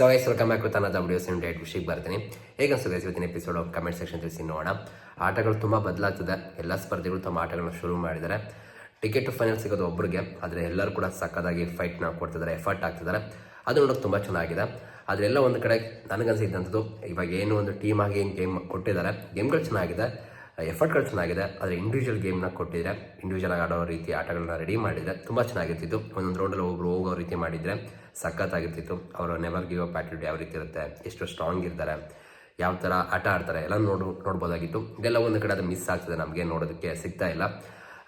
So yes welcome back ತನ್ನ videos sim date ವಿಷಯಕ್ಕೆ ಬರ್ತೀನಿ. ಹೇಗೆ ಅನ್ಸುತ್ತೆ ಇವತ್ತಿನ ಎಪಿಸೋಡ್ ಕಮೆಂಟ್ ಸೆಕ್ಷನ್ ತಿಳಿಸಿ ನೋಡೋಣ. ಆಟಗಳು ತುಂಬ ಬದಲಾಗ್ತದೆ. ಎಲ್ಲ ಸ್ಪರ್ಧೆಗಳು ತಮ್ಮ ಆಟಗಳನ್ನ ಶುರು ಮಾಡಿದ್ದಾರೆ. ಟಿಕೆಟ್ ಫೈನಲ್ ಸಿಗೋದು ಒಬ್ಬರಿಗೆ ಆದರೆ ಎಲ್ಲರೂ ಕೂಡ ಸಕ್ಕದಾಗಿ ಫೈಟ್ನ ಕೊಡ್ತಿದ್ದಾರೆ ಎಫರ್ಟ್ ಆಗ್ತಿದ್ದಾರೆ ಅದು ನೋಡೋಕೆ ತುಂಬ ಚೆನ್ನಾಗಿದೆ. ಅದರೆಲ್ಲ ಒಂದು ಕಡೆ ನನಗನ್ಸಿದ್ದಂಥದ್ದು ಇವಾಗ ಏನು ಒಂದು ಟೀಮ್ ಆಗಿ ಏನು ಗೇಮ್ ಕೊಟ್ಟಿದ್ದಾರೆ ಗೇಮ್ಗಳು ಚೆನ್ನಾಗಿದೆ. ಎಫರ್ಟ್ಗಳು ಚೆನ್ನಾಗಿದೆ, ಆದರೆ ಇಂಡಿವಿಜುವಲ್ ಗೇಮ್ನ ಕೊಟ್ಟಿದ್ರೆ ಇಂಡಿವಿಜುವಲ್ ಆಗಿ ಆಡೋ ರೀತಿ ಆಟಗಳನ್ನ ರೆಡಿ ಮಾಡಿದರೆ ತುಂಬ ಚೆನ್ನಾಗಿರ್ತಿತ್ತು. ಒಂದೊಂದು ರೌಂಡಲ್ಲಿ ಒಬ್ಬರು ಹೋಗೋ ರೀತಿ ಮಾಡಿದರೆ ಸಖತ್ತಾಗಿರ್ತಿತ್ತು. ಅವರ ನೆವರ್ ಗಿವ್ ಅಪ್ ಆಟಿಟ್ಯೂಡ್ ಯಾವ ರೀತಿ ಇರುತ್ತೆ, ಎಷ್ಟು ಸ್ಟ್ರಾಂಗ್ ಇರ್ತಾರೆ, ಯಾವ ಥರ ಆಟ ಆಡ್ತಾರೆ, ಎಲ್ಲ ನೋಡು, ನೋಡ್ಬೋದಾಗಿತ್ತು. ಇದೆಲ್ಲ ಒಂದು ಕಡೆ ಅದು ಮಿಸ್ ಆಗ್ತದೆ ನಮಗೆ ನೋಡೋದಕ್ಕೆ, ಸಿಗ್ತಾ ಇಲ್ಲ.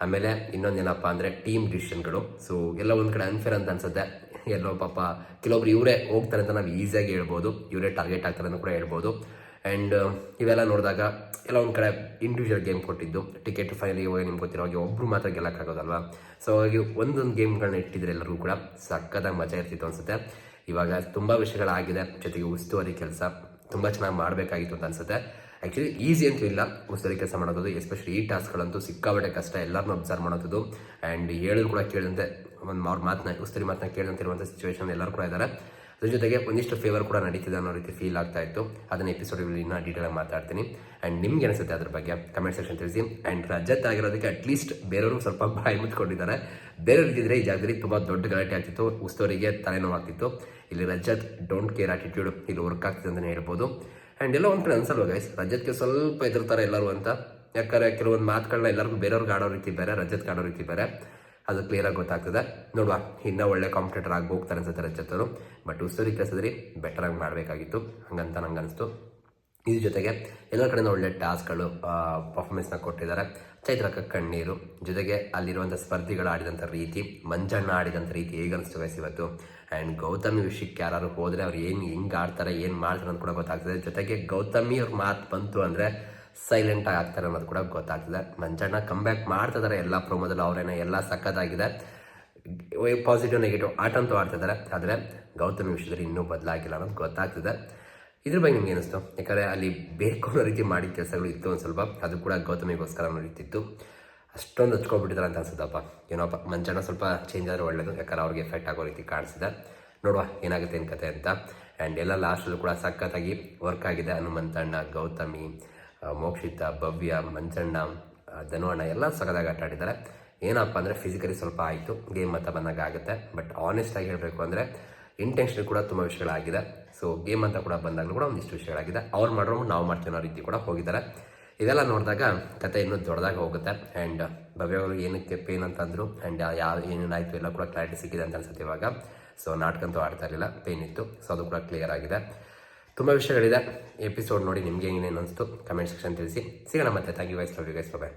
ಆಮೇಲೆ ಇನ್ನೊಂದೇನಪ್ಪ ಅಂದರೆ ಟೀಮ್ ಡಿಸಿಷನ್ಗಳು ಸೊ ಎಲ್ಲ ಒಂದು ಕಡೆ ಅನ್ಫೇರ್ ಅಂತ ಅನ್ಸುತ್ತೆ. ಎಲ್ಲೋ ಪಾಪ, ಕೆಲವೊಬ್ರು ಇವರೇ ಹೋಗ್ತಾರೆ ಅಂತ ನಾವು ಈಸಿಯಾಗಿ ಹೇಳ್ಬೋದು, ಇವರೇ ಟಾರ್ಗೆಟ್ ಆಗ್ತಾರೆ ಅಂತ ಕೂಡ ಹೇಳ್ಬೋದು. ಆ್ಯಂಡ್ ಇವೆಲ್ಲ ನೋಡಿದಾಗ ಎಲ್ಲ ಒಂದು ಕಡೆ ಇಂಡಿವಿಜುವಲ್ ಗೇಮ್ ಕೊಟ್ಟಿದ್ದು. ಟಿಕೆಟ್ ಫೈನಲಿಗೆ ಹೋಗಿ ನಿಮ್ಗೆ ಗೊತ್ತಿರೋ ಹಾಗೆ ಒಬ್ಬರು ಮಾತ್ರ ಗೆಲ್ಲಕ್ಕಾಗೋದಲ್ವಾ? ಸೊ ಹಾಗೆ ಒಂದೊಂದು ಗೇಮ್ಗಳನ್ನ ಇಟ್ಟಿದ್ರೆ ಎಲ್ಲರಿಗೂ ಕೂಡ ಸಕ್ಕತ್ತಾಗಿ ಮಜಾ ಇರ್ತಿತ್ತು ಅನಿಸುತ್ತೆ. ಇವಾಗ ತುಂಬ ವಿಷಯಗಳಾಗಿದೆ. ಜೊತೆಗೆ ಉಸ್ತುವಾರಿ ಕೆಲಸ ತುಂಬ ಚೆನ್ನಾಗಿ ಮಾಡಬೇಕಾಗಿತ್ತು ಅಂತ ಅನ್ಸುತ್ತೆ. ಆ್ಯಕ್ಚುಲಿ ಈಸಿ ಅಂತೂ ಇಲ್ಲ. ಉಸ್ತುವಾರಿ ಕೆಲಸ ಮಾಡೋದು ಎಸ್ಪೆಷಲಿ ಈ ಟಾಸ್ಕ್ಗಳಂತೂ ಸಿಕ್ಕಾಬಟ್ಟೆ ಕಷ್ಟ. ಎಲ್ಲರನ್ನೂ ಅಬ್ಸರ್ವ್ ಮಾಡೋದು. ಆ್ಯಂಡ್ ಹೇಳಿದ್ರು ಕೂಡ ಕೇಳಿದಂತೆ, ಒಂದು ಅವ್ರ ಮಾತನ್ನ ಉಸ್ತುವಾರಿ ಮಾತನ್ನ ಕೇಳಿದಂತಿರುವಂಥ ಸಿಚುವೇಶನ್ ಎಲ್ಲರೂ ಕೂಡ ಇದ್ದಾರೆ. ಅದ್ರ ಜೊತೆಗೆ ಒಂದಿಷ್ಟು ಫೇವರ್ ಕೂಡ ನಡೀತಿದೆ ಅನ್ನೋ ರೀತಿ ಫೀಲ್ ಆಗ್ತಾ ಇತ್ತು. ಅದನ್ನ ಎಪಿಸೋಡ್ಗಳಲ್ಲಿ ಇನ್ನೂ ಡೀಟೇಲ್ ಆಗಿ ಮಾತಾಡ್ತೀನಿ. ಆ್ಯಂಡ್ ನಿಮ್ಗೆ ಅನಿಸುತ್ತೆ ಅದ್ರ ಬಗ್ಗೆ ಕಮೆಂಟ್ ಸೆಕ್ಷನ್ ತಿಳಿಸಿ. ಆ್ಯಂಡ್ ರಜತ್ ಆಗಿರೋದಕ್ಕೆ ಅಟ್ಲೀಸ್ಟ್ ಬೇರೆಯವರು ಸ್ವಲ್ಪ ಬಾಯಿ ಮುಚ್ಕೊಂಡಿದ್ದಾರೆ. ಬೇರೆಯವ್ರು ಇದ್ದಿದ್ರೆ ಈ ಜಾಗದಲ್ಲಿ ತುಂಬ ದೊಡ್ಡ ಗಲಾಟೆ ಆಗ್ತಿತ್ತು. ಉಸ್ತೋರಿಗೆ ತಲೆನೋವಾಗ್ತಿತ್ತು. ಇಲ್ಲಿ ರಜತ್ ಡೋಂಟ್ ಕೇರ್ ಆಟಿಟ್ಯೂಡ್ ಇಲ್ಲಿ ವರ್ಕ್ ಆಗ್ತಿದೆ ಅಂತಲೇ ಹೇಳ್ಬೋದು. ಆ್ಯಂಡ್ ಎಲ್ಲ ಒಂದು ಕಡೆ ಅನ್ಸಲ್ವ ಗೈಸ್ ರಜತ್ಗೆ ಸ್ವಲ್ಪ ಎದುರ್ತಾರೆ ಎಲ್ಲರೂ ಅಂತ. ಯಾಕಂದರೆ ಕೆಲವೊಂದು ಮಾತುಗಳನ್ನ ಎಲ್ಲರಿಗೂ ಬೇರೆಯವ್ರಿಗೆ ಆಡೋ ರೀತಿ ಬೇರೆ ರಜತ್ಗೆ ಆಡೋ ರೀತಿ ಬೇರೆ. ಅದು ಕ್ಲಿಯರಾಗಿ ಗೊತ್ತಾಗ್ತದೆ. ನೋಡುವ, ಇನ್ನೂ ಒಳ್ಳೆ ಕಾಂಪಿಟೇಟರ್ ಆಗಿ ಹೋಗ್ತಾರೆ ಅನ್ಸುತ್ತೆ ರಚಿತರು ಬಟ್ ಉಸ್ತೂರಿ ಬೆಟರ್ ಆಗಿ ಮಾಡಬೇಕಾಗಿತ್ತು. ಹಂಗಂತ ನಂಗೆ ಅನಿಸ್ತು. ಇದ್ರ ಜೊತೆಗೆ ಎಲ್ಲ ಕಡೆಯಿಂದ ಒಳ್ಳೆ ಟಾಸ್ಕ್ಗಳು ಪರ್ಫಾರ್ಮೆನ್ಸ್ನ ಕೊಟ್ಟಿದ್ದಾರೆ. ಚೈತ್ರಕ್ಕ ಕಣ್ಣೀರು, ಜೊತೆಗೆ ಅಲ್ಲಿರುವಂಥ ಸ್ಪರ್ಧಿಗಳು ಆಡಿದಂಥ ರೀತಿ, ಮಂಜಣ್ಣ ಆಡಿದಂಥ ರೀತಿ ಹೇಗೆ ಅನಿಸ್ತು ವಯಸ್ಸು ಇವತ್ತು? ಆ್ಯಂಡ್ ಗೌತಮಿ ವಿಷಯಕ್ಕೆ ಯಾರು ಹೋದರೆ ಅವ್ರು ಏನು ಹೆಂಗೆ ಆಡ್ತಾರೆ, ಏನು ಮಾಡ್ತಾರೆ ಅಂತ ಕೂಡ ಗೊತ್ತಾಗ್ತದೆ. ಜೊತೆಗೆ ಗೌತಮಿ ಅವ್ರ ಮಾತು ಬಂತು ಅಂದರೆ ಸೈಲೆಂಟ್ ಆಗಿ ಆಗ್ತಾರೆ ಅನ್ನೋದು ಕೂಡ ಗೊತ್ತಾಗ್ತದೆ. ಮಂಜಣ್ಣ ಕಮ್ಬ್ಯಾಕ್ ಮಾಡ್ತಿದ್ದಾರೆ ಎಲ್ಲ ಪ್ರೊಮೋದಲ್ಲಿ ಅವರೇನೋ ಎಲ್ಲ ಸಕ್ಕತ್ತಾಗಿದೆ ಪಾಸಿಟಿವ್ ನೆಗೆಟಿವ್ ಆಟ ಅಂತೂ ಆಡ್ತಿದ್ದಾರೆ ಆದರೆ ಗೌತಮಿ ವಿಷಯದಲ್ಲಿ ಇನ್ನೂ ಬದಲಾಗಿಲ್ಲ ಅನ್ನೋದು ಗೊತ್ತಾಗ್ತದೆ. ಇದ್ರ ಬಗ್ಗೆ ನಿಮ್ಗೆ ಏನಿಸ್ತು? ಯಾಕಂದರೆ ಅಲ್ಲಿ ಬೇಕು ರೀತಿ ಮಾಡಿದ ಕೆಲಸಗಳು ಇತ್ತು ಒಂದು ಸ್ವಲ್ಪ. ಅದು ಕೂಡ ಗೌತಮಿಗೋಸ್ಕರ ನಡೀತಿತ್ತು. ಅಷ್ಟೊಂದು ಹಚ್ಕೊಬಿಟ್ಟಿದ್ದಾರೆ ಅಂತ ಅನ್ಸುತ್ತಪ್ಪ. ಏನೋಪ್ಪ ಮಂಜಣ್ಣ ಸ್ವಲ್ಪ ಚೇಂಜ್ ಆದರೆ ಒಳ್ಳೆಯದು ಯಾಕಂದ್ರೆ ಅವ್ರಿಗೆ ಎಫೆಕ್ಟ್ ಆಗೋ ರೀತಿ ಕಾಣಿಸಿದೆ. ನೋಡುವ ಏನಾಗುತ್ತೆ ಏನು ಕತೆ ಅಂತ. ಆ್ಯಂಡ್ ಎಲ್ಲ ಲಾಸ್ಟಲ್ಲೂ ಕೂಡ ಸಖತ್ತಾಗಿ ವರ್ಕ್ ಆಗಿದೆ ಹನುಮಂತಣ್ಣ, ಗೌತಮಿ. ಮೋಕ್ಷಿತ, ಭವ್ಯ ಮಂಚಣ್ಣ ಧನುವಣ್ಣ ಎಲ್ಲ ಸಖತ್ತಾಗಿ ಆಟ ಆಡಿದ್ದಾರೆ. ಏನಪ್ಪ ಅಂದರೆ ಫಿಸಿಕಲಿ ಸ್ವಲ್ಪ ಆಯಿತು ಗೇಮ್ ಅಂತ ಬಂದಾಗ ಆಗುತ್ತೆ. ಬಟ್ ಆನೆಸ್ಟಾಗಿ ಹೇಳಬೇಕು ಅಂದರೆ ಇಂಟೆನ್ಷನ್ ಕೂಡ ತುಂಬ ವಿಷಯಗಳಾಗಿದೆ. ಸೊ ಗೇಮ್ ಅಂತ ಕೂಡ ಬಂದಾಗಲೂ ಕೂಡ ಒಂದಿಷ್ಟು ವಿಷಯಗಳಾಗಿದೆ. ಅವ್ರು ಮಾಡೋರು ನಾವು ಮಾಡ್ತೀವಿ ಅನ್ನೋ ರೀತಿ ಕೂಡ ಹೋಗಿದ್ದಾರೆ. ಇದೆಲ್ಲ ನೋಡಿದಾಗ ಕತೆ ಇನ್ನೂ ದೊಡ್ಡದಾಗಿ ಹೋಗುತ್ತೆ. ಆ್ಯಂಡ್ ಭವ್ಯ ಅವರು ಏನಕ್ಕೆ ಪೇನ್ ಅಂತಂದ್ರು ಆ್ಯಂಡ್ ಯಾವ ಏನೇನಾಯಿತು, ಎಲ್ಲ ಕೂಡ ಕ್ಲಾರಿಟಿ ಸಿಕ್ಕಿದೆ ಅಂತ ಅನ್ಸುತ್ತೆ ಇವಾಗ. ಸೊ ನಾಟಕಂತೂ ಆಡ್ತಾ ಇರಲಿಲ್ಲ ಪೇನ್ ಇತ್ತು. ಸೊ ಅದು ಕೂಡ ಕ್ಲಿಯರ್ ಆಗಿದೆ. ತುಂಬ ವಿಷಯಗಳಿದೆ. ಎಪಿಸೋಡ್ ನೋಡಿ ನಿಮಗೆ ಏನೇನು ಅನಿಸ್ತು ಕಮೆಂಟ್ ಸೆಕ್ಷನ್ ತಿಳಿಸಿ. ಸಿಗೋಣ ಮತ್ತೆ. Thank you guys love you guys bye